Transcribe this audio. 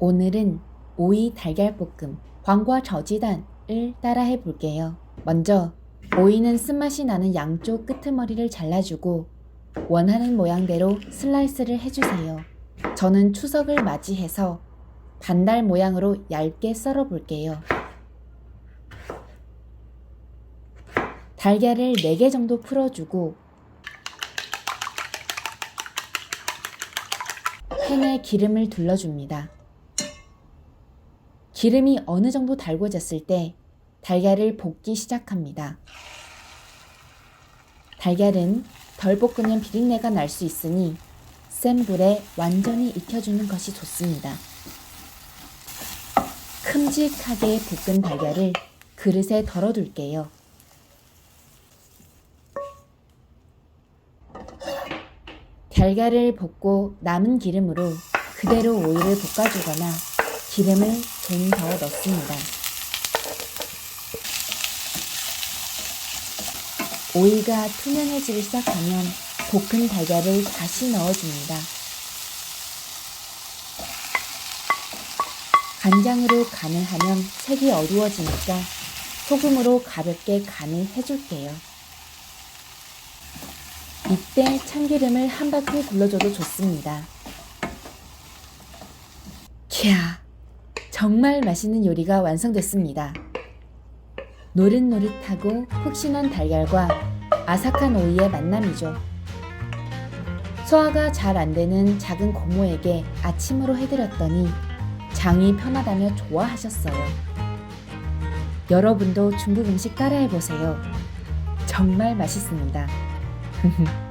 오늘은 오이 달걀볶음 광과 저지단을 따라해 볼게요. 먼저 오이는 쓴맛이 나는 양쪽 끄트머리를 잘라주고 원하는 모양대로 슬라이스를 해주세요. 저는 추석을 맞이해서 반달 모양으로 얇게 썰어 볼게요. 달걀을 4개 정도 풀어주고 팬에 기름을 둘러줍니다. 기름이 어느 정도 달궈졌을 때 달걀을 볶기 시작합니다. 달걀은 덜 볶으면 비린내가 날 수 있으니 센 불에 완전히 익혀주는 것이 좋습니다. 큼직하게 볶은 달걀을 그릇에 덜어둘게요. 달걀을 볶고 남은 기름으로 그대로 오이를 볶아주거나 기름을 좀 더 넣습니다. 오이가 투명해지기 시작하면 볶은 달걀을 다시 넣어줍니다. 간장으로 간을 하면 색이 어두워지니까 소금으로 가볍게 간을 해줄게요. 이때 참기름을 한 바퀴 굴러줘도 좋습니다. 캬, 정말 맛있는 요리가 완성됐습니다. 노릇노릇하고 푹신한 달걀과 아삭한 오이의 만남이죠. 소화가 잘 안 되는 작은 고모에게 아침으로 해드렸더니 장이 편하다며 좋아하셨어요. 여러분도 중국 음식 따라해보세요. 정말 맛있습니다.